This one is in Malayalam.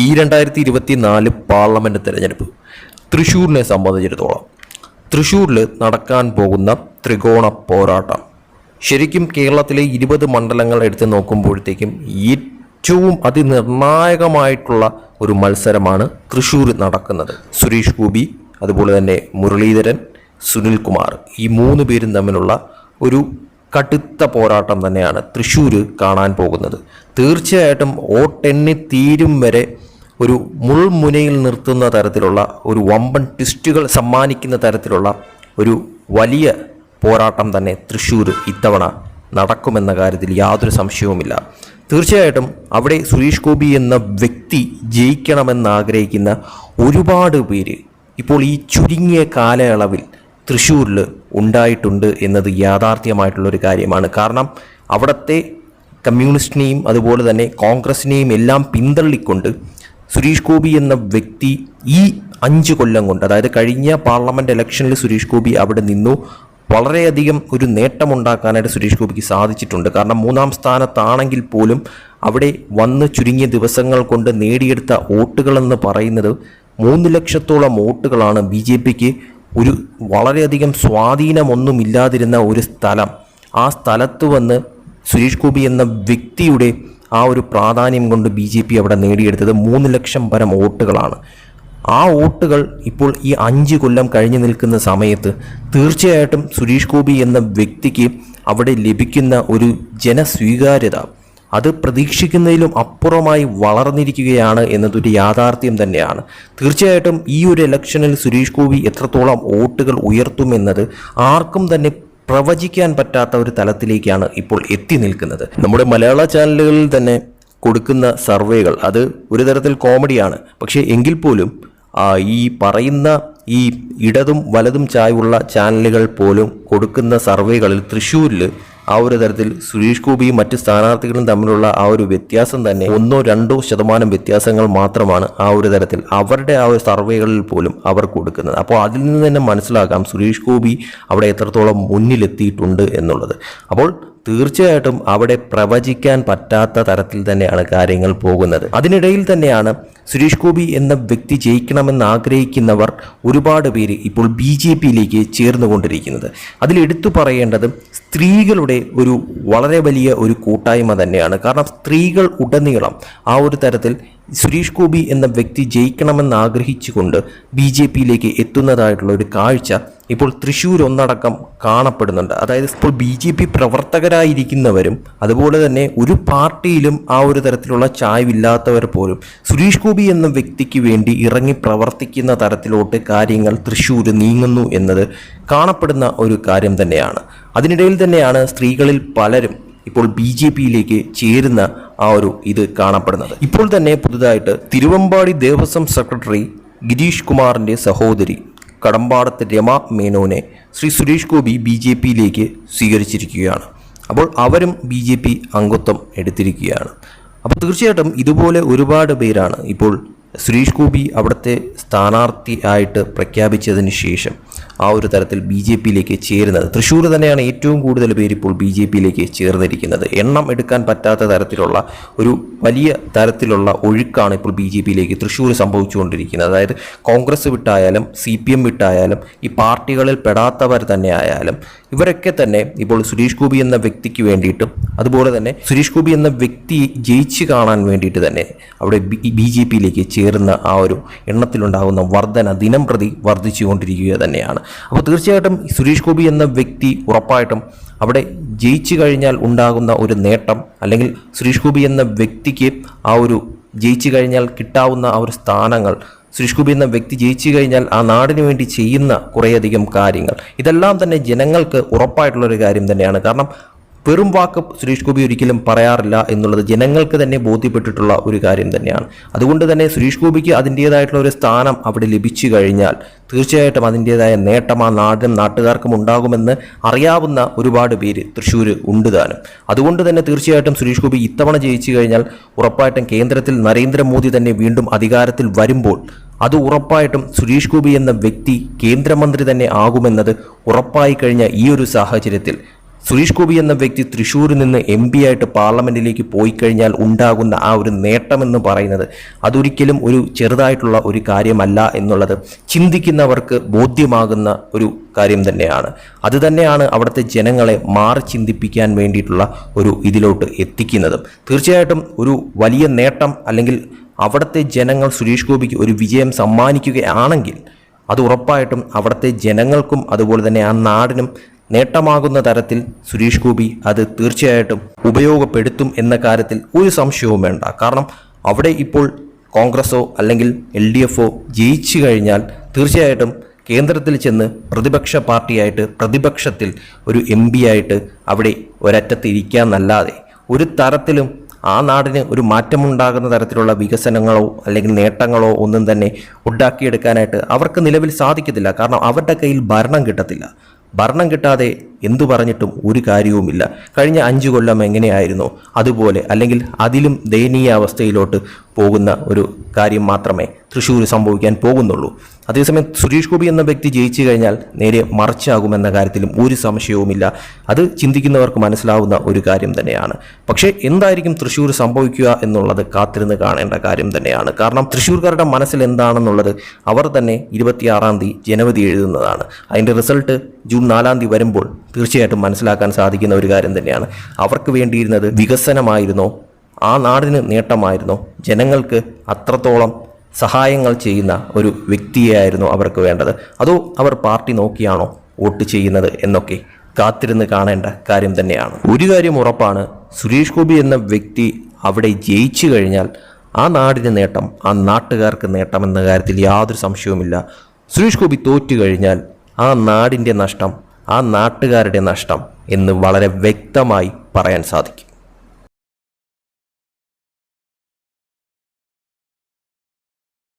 ഈ രണ്ടായിരത്തി ഇരുപത്തി നാല് പാർലമെന്റ് തിരഞ്ഞെടുപ്പ്. തൃശ്ശൂരിനെ സംബന്ധിച്ചിടത്തോളം തൃശ്ശൂരിൽ നടക്കാൻ പോകുന്ന ത്രികോണ പോരാട്ടം. ശരിക്കും കേരളത്തിലെ ഇരുപത് മണ്ഡലങ്ങൾ എടുത്ത് നോക്കുമ്പോഴത്തേക്കും ഏറ്റവും അതിനിർണായകമായിട്ടുള്ള ഒരു മത്സരമാണ് തൃശ്ശൂർ നടക്കുന്നത്. സുരേഷ് ഗോപി അതുപോലെ തന്നെ മുരളീധരൻ സുനിൽ കുമാർ ഈ മൂന്ന് പേരും തമ്മിലുള്ള ഒരു കടുത്ത പോരാട്ടം തന്നെയാണ് തൃശ്ശൂർ കാണാൻ പോകുന്നത്. തീർച്ചയായിട്ടും വോട്ടെണ്ണി തീരും വരെ ഒരു മുൾമുനയിൽ നിർത്തുന്ന തരത്തിലുള്ള ഒരു വമ്പൻ ട്വിസ്റ്റുകൾ സമ്മാനിക്കുന്ന തരത്തിലുള്ള ഒരു വലിയ പോരാട്ടം തന്നെ തൃശ്ശൂർ ഇത്തവണ നടക്കുമെന്ന കാര്യത്തിൽ യാതൊരു സംശയവുമില്ല. തീർച്ചയായിട്ടും അവിടെ സുരേഷ് ഗോപി എന്ന വ്യക്തി ജയിക്കണമെന്ന് ആഗ്രഹിക്കുന്ന ഒരുപാട് പേര് ഇപ്പോൾ ഈ ചുരുങ്ങിയ കാലയളവിൽ തൃശ്ശൂരിൽ ഉണ്ടായിട്ടുണ്ട് എന്നത് യാഥാർത്ഥ്യമായിട്ടുള്ളൊരു കാര്യമാണ്. കാരണം അവിടുത്തെ കമ്മ്യൂണിസ്റ്റിനെയും അതുപോലെ തന്നെ കോൺഗ്രസിനെയും എല്ലാം പിന്തള്ളിക്കൊണ്ട് സുരേഷ് ഗോപി എന്ന വ്യക്തി ഈ അഞ്ച് കൊല്ലം കൊണ്ട് അതായത് കഴിഞ്ഞ പാർലമെന്റ് ഇലക്ഷനിൽ സുരേഷ് ഗോപി അവിടെ നിന്നു. വളരെയധികം ഒരു നേട്ടമുണ്ടാക്കാനായിട്ട് സുരേഷ് ഗോപിക്ക് സാധിച്ചിട്ടുണ്ട്. കാരണം മൂന്നാം സ്ഥാനത്താണെങ്കിൽ പോലും അവിടെ വന്ന് ചുരുങ്ങിയ ദിവസങ്ങൾ കൊണ്ട് നേടിയെടുത്ത വോട്ടുകളെന്ന് പറയുന്നത് മൂന്ന് ലക്ഷത്തോളം വോട്ടുകളാണ് ബി ജെ പിക്ക് ഒരു വളരെയധികം സ്വാധീനമൊന്നുമില്ലാതിരുന്ന ഒരു സ്ഥലം. ആ സ്ഥലത്ത് വന്ന് സുരേഷ് ഗോപി എന്ന വ്യക്തിയുടെ ആ ഒരു പ്രാധാന്യം കൊണ്ട് ബി ജെ പി അവിടെ നേടിയെടുത്തത് മൂന്ന് ലക്ഷം പരം വോട്ടുകളാണ്. ആ വോട്ടുകൾ ഇപ്പോൾ ഈ അഞ്ച് കൊല്ലം കഴിഞ്ഞു നിൽക്കുന്ന സമയത്ത് തീർച്ചയായിട്ടും സുരേഷ് ഗോപി എന്ന വ്യക്തിക്ക് അവിടെ ലഭിക്കുന്ന ഒരു ജനസ്വീകാര്യത അത് പ്രതീക്ഷിക്കുന്നതിലും അപ്പുറമായി വളർന്നിരിക്കുകയാണ് എന്നതൊരു യാഥാർത്ഥ്യം തന്നെയാണ്. തീർച്ചയായിട്ടും ഈ ഒരു ഇലക്ഷനിൽ സുരേഷ് ഗോപി എത്രത്തോളം വോട്ടുകൾ ഉയർത്തുമെന്നത് ആർക്കും തന്നെ പ്രവചിക്കാൻ പറ്റാത്ത ഒരു തലത്തിലേക്കാണ് ഇപ്പോൾ എത്തി നിൽക്കുന്നത്. നമ്മുടെ മലയാള ചാനലുകളിൽ തന്നെ കൊടുക്കുന്ന സർവേകൾ അത് ഒരു തരത്തിൽ കോമഡിയാണ്. പക്ഷേ എങ്കിൽ പോലും ഈ പറയുന്ന ഈ ഇടതും വലതും ചായവുള്ള ചാനലുകൾ പോലും കൊടുക്കുന്ന സർവേകളിൽ തൃശ്ശൂരിൽ ആ ഒരു തരത്തിൽ സുരേഷ് ഗോപിയും മറ്റ് സ്ഥാനാർത്ഥികളും തമ്മിലുള്ള ആ ഒരു വ്യത്യാസം തന്നെ ഒന്നോ രണ്ടോ ശതമാനം വ്യത്യാസങ്ങൾ മാത്രമാണ് ആ ഒരു തരത്തിൽ അവരുടെ ആ ഒരു സർവേകളിൽ പോലും അവർ കൊടുക്കുന്നത്. അപ്പോൾ അതിൽ നിന്ന് തന്നെ മനസ്സിലാക്കാം സുരേഷ് ഗോപി അവിടെ എത്രത്തോളം മുന്നിലെത്തിയിട്ടുണ്ട് എന്നുള്ളത്. അപ്പോൾ തീർച്ചയായിട്ടും അവിടെ പ്രവചിക്കാൻ പറ്റാത്ത തരത്തിൽ തന്നെയാണ് കാര്യങ്ങൾ പോകുന്നത്. അതിനിടയിൽ തന്നെയാണ് സുരേഷ് ഗോപി എന്ന വ്യക്തി ജയിക്കണമെന്ന് ആഗ്രഹിക്കുന്നവർ ഒരുപാട് പേര് ഇപ്പോൾ ബി ജെ പിയിലേക്ക് ചേർന്നുകൊണ്ടിരിക്കുന്നത്. അതിൽ എടുത്തു പറയേണ്ടത് സ്ത്രീകളുടെ ഒരു വളരെ വലിയ ഒരു കൂട്ടായ്മ തന്നെയാണ്. കാരണം സ്ത്രീകൾ ഉടനീളം ആ ഒരു തരത്തിൽ സുരേഷ് ഗോപി എന്ന വ്യക്തി ജയിക്കണമെന്ന് ആഗ്രഹിച്ചുകൊണ്ട് ബി ജെ പിയിലേക്ക് എത്തുന്നതായിട്ടുള്ള ഒരു കാഴ്ച ഇപ്പോൾ തൃശ്ശൂർ ഒന്നടക്കം കാണപ്പെടുന്നുണ്ട്. അതായത് ഇപ്പോൾ ബി ജെ പി പ്രവർത്തകരായിരിക്കുന്നവരും അതുപോലെ തന്നെ ഒരു പാർട്ടിയിലും ആ ഒരു തരത്തിലുള്ള ചായവില്ലാത്തവർ പോലും സുരേഷ് ഗോപി എന്ന വ്യക്തിക്ക് വേണ്ടി ഇറങ്ങി പ്രവർത്തിക്കുന്ന തരത്തിലോട്ട് കാര്യങ്ങൾ തൃശ്ശൂർ നീങ്ങുന്നു എന്നത് കാണപ്പെടുന്ന ഒരു കാര്യം തന്നെയാണ്. അതിനിടയിൽ തന്നെയാണ് സ്ത്രീകളിൽ പലരും ഇപ്പോൾ ബി ജെ പിയിലേക്ക് ചേരുന്ന ആ ഒരു ഇത് കാണപ്പെടുന്നത്. ഇപ്പോൾ തന്നെ പുതുതായിട്ട് തിരുവമ്പാടി ദേവസ്വം സെക്രട്ടറി ഗിരീഷ് കുമാറിന്റെ സഹോദരി കടമ്പാടത്ത് രമ മേനോനെ ശ്രീ സുരേഷ് ഗോപി ബി ജെ പിയിലേക്ക് സ്വീകരിച്ചിരിക്കുകയാണ്. അപ്പോൾ അവരും ബി ജെ പി അംഗത്വം എടുത്തിരിക്കുകയാണ്. അപ്പോൾ തീർച്ചയായിട്ടും ഇതുപോലെ ഒരുപാട് പേരാണ് ഇപ്പോൾ സുരേഷ് ഗോപി അവിടുത്തെ സ്ഥാനാർത്ഥി ആയിട്ട് പ്രഖ്യാപിച്ചതിന് ശേഷം ആ ഒരു തരത്തിൽ ബി ജെ പിയിലേക്ക് ചേരുന്നത്. തൃശ്ശൂർ തന്നെയാണ് ഏറ്റവും കൂടുതൽ പേര് ഇപ്പോൾ ബി ജെ പിയിലേക്ക് ചേർന്നിരിക്കുന്നത്. എണ്ണം എടുക്കാൻ പറ്റാത്ത തരത്തിലുള്ള ഒരു വലിയ തരത്തിലുള്ള ഒഴുക്കാണ് ഇപ്പോൾ ബി ജെ പിയിലേക്ക് തൃശ്ശൂർ സംഭവിച്ചുകൊണ്ടിരിക്കുന്നത്. അതായത് കോൺഗ്രസ് വിട്ടായാലും സി പി എം വിട്ടായാലും ഈ പാർട്ടികളിൽ പെടാത്തവർ തന്നെ ആയാലും ഇവരൊക്കെ തന്നെ ഇപ്പോൾ സുരേഷ് ഗോപി എന്ന വ്യക്തിക്ക് വേണ്ടിയിട്ടും അതുപോലെ തന്നെ സുരേഷ് ഗോപി എന്ന വ്യക്തി ജയിച്ച് കാണാൻ വേണ്ടിയിട്ട് തന്നെ അവിടെ ബി ജെ പിയിലേക്ക് ചേരുന്ന ആ ഒരു എണ്ണത്തിലുണ്ടാകുന്ന വർധന ദിനം പ്രതി വർദ്ധിച്ചുകൊണ്ടിരിക്കുക തന്നെയാണ്. അപ്പോൾ തീർച്ചയായിട്ടും സുരേഷ് ഗോപി എന്ന വ്യക്തി ഉറപ്പായിട്ടും അവിടെ ജയിച്ചു കഴിഞ്ഞാൽ ഉണ്ടാകുന്ന ഒരു നേട്ടം അല്ലെങ്കിൽ സുരേഷ് ഗോപി എന്ന വ്യക്തിക്ക് ആ ഒരു ജയിച്ചു കഴിഞ്ഞാൽ കിട്ടാവുന്ന ആ ഒരു സ്ഥാനങ്ങൾ സുരേഷ് എന്ന വ്യക്തി ജയിച്ചു കഴിഞ്ഞാൽ ആ നാടിന് വേണ്ടി ചെയ്യുന്ന കുറേയധികം കാര്യങ്ങൾ. ഇതെല്ലാം തന്നെ ജനങ്ങൾക്ക് ഉറപ്പായിട്ടുള്ളൊരു കാര്യം തന്നെയാണ്. കാരണം വെറും വാക്ക് സുരേഷ് ഗോപി ഒരിക്കലും പറയാറില്ല എന്നുള്ളത് ജനങ്ങൾക്ക് തന്നെ ബോധ്യപ്പെട്ടിട്ടുള്ള ഒരു കാര്യം തന്നെയാണ്. അതുകൊണ്ട് തന്നെ സുരേഷ് ഗോപിക്ക് അതിന്റേതായിട്ടുള്ള ഒരു സ്ഥാനം അവിടെ ലഭിച്ചു കഴിഞ്ഞാൽ തീർച്ചയായിട്ടും അതിന്റേതായ നേട്ടം ആ നാടിനും നാട്ടുകാർക്കും ഉണ്ടാകുമെന്ന് അറിയാവുന്ന ഒരുപാട് പേര് തൃശ്ശൂർ ഉണ്ട് താനും. അതുകൊണ്ട് തന്നെ തീർച്ചയായിട്ടും സുരേഷ് ഗോപി ഇത്തവണ ജയിച്ചു കഴിഞ്ഞാൽ ഉറപ്പായിട്ടും കേന്ദ്രത്തിൽ നരേന്ദ്രമോദി തന്നെ വീണ്ടും അധികാരത്തിൽ വരുമ്പോൾ അത് ഉറപ്പായിട്ടും സുരേഷ് ഗോപി എന്ന വ്യക്തി കേന്ദ്രമന്ത്രി തന്നെ ആകുമെന്നത് ഉറപ്പായി കഴിഞ്ഞ ഈ ഒരു സാഹചര്യത്തിൽ സുരേഷ് ഗോപി എന്ന വ്യക്തി തൃശ്ശൂരിൽ നിന്ന് എം പി ആയിട്ട് പാർലമെന്റിലേക്ക് പോയി കഴിഞ്ഞാൽ ഉണ്ടാകുന്ന ആ ഒരു നേട്ടമെന്ന് പറയുന്നത് അതൊരിക്കലും ഒരു ചെറുതായിട്ടുള്ള ഒരു കാര്യമല്ല എന്നുള്ളത് ചിന്തിക്കുന്നവർക്ക് ബോധ്യമാകുന്ന ഒരു കാര്യം തന്നെയാണ്. അത് തന്നെയാണ് അവിടുത്തെ ജനങ്ങളെ മാറി ചിന്തിപ്പിക്കാൻ വേണ്ടിയിട്ടുള്ള ഒരു ഇതിലോട്ട് എത്തിക്കുന്നതും. തീർച്ചയായിട്ടും ഒരു വലിയ നേട്ടം അല്ലെങ്കിൽ അവിടുത്തെ ജനങ്ങൾ സുരേഷ് ഗോപിക്ക് ഒരു വിജയം സമ്മാനിക്കുകയാണെങ്കിൽ അത് ഉറപ്പായിട്ടും അവിടുത്തെ ജനങ്ങൾക്കും അതുപോലെ തന്നെ ആ നാടിനും നേട്ടമാകുന്ന തരത്തിൽ സുരേഷ് ഗോപി അത് തീർച്ചയായിട്ടും ഉപയോഗപ്പെടുത്തും എന്ന കാര്യത്തിൽ ഒരു സംശയവും വേണ്ട. കാരണം അവിടെ ഇപ്പോൾ കോൺഗ്രസോ അല്ലെങ്കിൽ എൽ ഡി എഫോ ജയിച്ചു കഴിഞ്ഞാൽ തീർച്ചയായിട്ടും കേന്ദ്രത്തിൽ ചെന്ന് പ്രതിപക്ഷ പാർട്ടിയായിട്ട് പ്രതിപക്ഷത്തിൽ ഒരു എം പി ആയിട്ട് അവിടെ ഒരറ്റത്ത് ഇരിക്കാന്നല്ലാതെ ഒരു തരത്തിലും ആ നാടിന് ഒരു മാറ്റമുണ്ടാകുന്ന തരത്തിലുള്ള വികസനങ്ങളോ അല്ലെങ്കിൽ നേട്ടങ്ങളോ ഒന്നും തന്നെ ഉണ്ടാക്കിയെടുക്കാനായിട്ട് അവർക്ക് നിലവിൽ സാധിക്കത്തില്ല. കാരണം അവരുടെ കയ്യിൽ ഭരണം കിട്ടത്തില്ല. ഭരണം കിട്ടാതെ എന്തു പറഞ്ഞിട്ടും ഒരു കാര്യവുമില്ല. കഴിഞ്ഞ അഞ്ചു കൊല്ലം എങ്ങനെയായിരുന്നു? അതുപോലെ അല്ലെങ്കിൽ അതിലും ദയനീയ അവസ്ഥയിലോട്ട് പോകുന്ന ഒരു കാര്യം മാത്രമേ തൃശ്ശൂർ സംഭവിക്കാൻ പോകുന്നുള്ളൂ. അതേസമയം സുരേഷ് ഗോപി എന്ന വ്യക്തി ജയിച്ചു കഴിഞ്ഞാൽ നേരെ മറിച്ചാകുമെന്ന കാര്യത്തിലും ഒരു സംശയവുമില്ല. അത് ചിന്തിക്കുന്നവർക്ക് മനസ്സിലാവുന്ന ഒരു കാര്യം തന്നെയാണ്. പക്ഷേ എന്തായിരിക്കും തൃശ്ശൂർ സംഭവിക്കുക എന്നുള്ളത് കാത്തിരുന്ന് കാണേണ്ട കാര്യം തന്നെയാണ്. കാരണം തൃശ്ശൂർക്കാരുടെ മനസ്സിൽ എന്താണെന്നുള്ളത് അവർ തന്നെ ഇരുപത്തിയാറാം തീയതി ജനുവരി എഴുതുന്നതാണ്. അതിന്റെ റിസൾട്ട് ജൂൺ നാലാം തീയതി വരുമ്പോൾ തീർച്ചയായിട്ടും മനസ്സിലാക്കാൻ സാധിക്കുന്ന ഒരു കാര്യം തന്നെയാണ്. അവർക്ക് വേണ്ടിയിരുന്നത് വികസനമായിരുന്നോ? ആ നാടിന് നേട്ടമായിരുന്നോ? ജനങ്ങൾക്ക് അത്രത്തോളം സഹായങ്ങൾ ചെയ്യുന്ന ഒരു വ്യക്തിയായിരുന്നു അവർക്ക് വേണ്ടത്. അതോ അവർ പാർട്ടി നോക്കിയാണോ വോട്ട് ചെയ്യുന്നത് എന്നൊക്കെ കാത്തിരുന്ന് കാണേണ്ട കാര്യം തന്നെയാണ്. ഒരു കാര്യം ഉറപ്പാണ് സുരേഷ് ഗോപി എന്ന വ്യക്തി അവിടെ ജയിച്ചു കഴിഞ്ഞാൽ ആ നാടിന് നേട്ടം ആ നാട്ടുകാർക്ക് നേട്ടം എന്ന കാര്യത്തിൽ യാതൊരു സംശയവുമില്ല. സുരേഷ് ഗോപി തോറ്റു കഴിഞ്ഞാൽ ആ നാടിന്റെ നഷ്ടം ആ നാട്ടുകാരുടെ നഷ്ടം എന്ന് വളരെ വ്യക്തമായി പറയാൻ സാധിക്കും.